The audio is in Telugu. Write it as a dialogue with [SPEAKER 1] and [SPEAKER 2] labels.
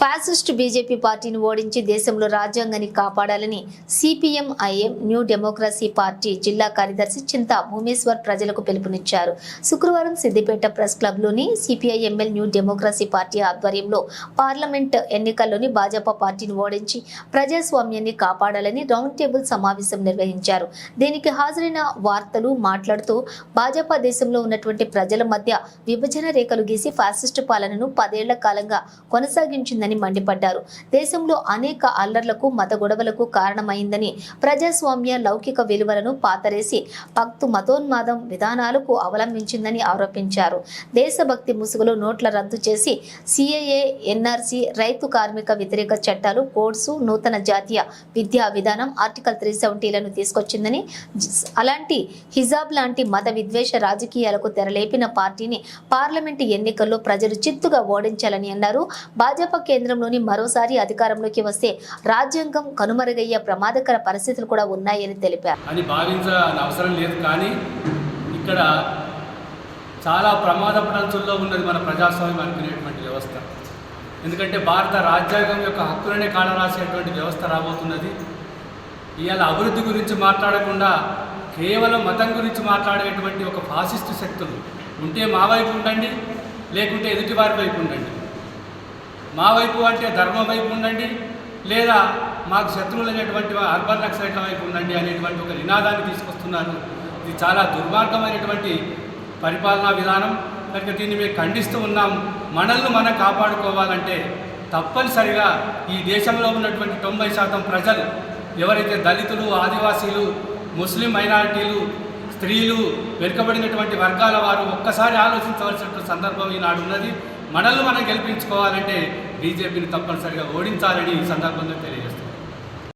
[SPEAKER 1] ఫ్యాసిస్ట్ బీజేపీ పార్టీని ఓడించి దేశంలో రాజ్యాంగాన్ని కాపాడాలని CPM IM new democracy party జిల్లా కార్యదర్శి చింతా భూమేశ్వర్ ప్రజలకు పిలుపునిచ్చారు. శుక్రవారం సిద్దిపేట ప్రెస్ క్లబ్లోని సిపిఐఎంఎల్ న్యూ డెమోక్రసీ పార్టీ ఆధ్వర్యంలో పార్లమెంట్ ఎన్నికల్లోని భాజపా పార్టీని ఓడించి ప్రజాస్వామ్యాన్ని కాపాడాలని రౌండ్ టేబుల్ సమావేశం నిర్వహించారు. దీనికి హాజరైన వార్తలు మాట్లాడుతూ భాజపా దేశంలో ఉన్నటువంటి ప్రజల మధ్య విభజన రేఖలు గీసి ఫ్యాసిస్టు పాలనను పదేళ్ళ కాలంగా కొనసాగించారు కొనసాగించిందని మండిపడ్డారు. దేశంలో అనేక అల్లర్లకు మత గొడవలకు కారణమైందని ప్రజాస్వామ్య లౌకిక విలువలను పాతరేసి భక్తు మతోన్మాదం విధానాలకు అవలంబించిందని ఆరోపించారు. దేశభక్తి ముసుగులో నోట్ల రద్దు చేసి సిఏఏ ఎన్ఆర్సీ రైతు కార్మిక వ్యతిరేక చట్టాలు కోడ్సు నూతన జాతీయ విద్యా విధానం ఆర్టికల్ త్రీ సెవెంటీలను తీసుకొచ్చిందని అలాంటి హిజాబ్ లాంటి మత విద్వేష రాజకీయాలకు తెరలేపిన పార్టీని పార్లమెంటు ఎన్నికల్లో ప్రజలు చిత్తుగా ఓడించాలని అన్నారు. భాజపా కేంద్రంలోని మరోసారి అధికారంలోకి వస్తే రాజ్యాంగం కనుమరుగయ్యే ప్రమాదకర పరిస్థితులు కూడా ఉన్నాయని తెలిపారు.
[SPEAKER 2] అని భావించాల్సిన అవసరం లేదు కానీ ఇక్కడ చాలా ప్రమాదపడంచుల్లో ఉన్నది మన ప్రజాస్వామ్యం అనుకునేటువంటి వ్యవస్థ. ఎందుకంటే భారత రాజ్యాంగం యొక్క హక్కులనే కాలరాసేటువంటి వ్యవస్థ రాబోతున్నది. ఇవాళ అభివృద్ధి గురించి మాట్లాడకుండా కేవలం మతం గురించి మాట్లాడేటువంటి ఒక ఫాసిస్ట్ శక్తులు ఉంటే మా వైపు ఉండండి లేకుంటే ఎదుటి వారి వైపు ఉండండి. మా వైపు అంటే ధర్మం వైపు ఉండండి లేదా మాకు శత్రువులు అనేటువంటి అర్బన్ నక్సలైట్ల వైపు ఉండండి అనేటువంటి ఒక నినాదాన్ని తీసుకొస్తున్నారు. ఇది చాలా దుర్మార్గమైనటువంటి పరిపాలనా విధానం. కనుక దీన్ని మేము ఖండిస్తూ ఉన్నాం. మనల్ని మనం కాపాడుకోవాలంటే తప్పనిసరిగా ఈ దేశంలో ఉన్నటువంటి తొంభై శాతం ప్రజలు ఎవరైతే దళితులు ఆదివాసీలు ముస్లిం మైనారిటీలు స్త్రీలు వెనుకబడినటువంటి వర్గాల వారు ఒక్కసారి ఆలోచించవలసిన సందర్భం ఈనాడు ఉన్నది మనల్ని మనం గెలిపించుకోవాలంటే బీజేపీని తప్పనిసరిగా ఓడించాలని ఈ సందర్భంగా తెలియజేస్తుంది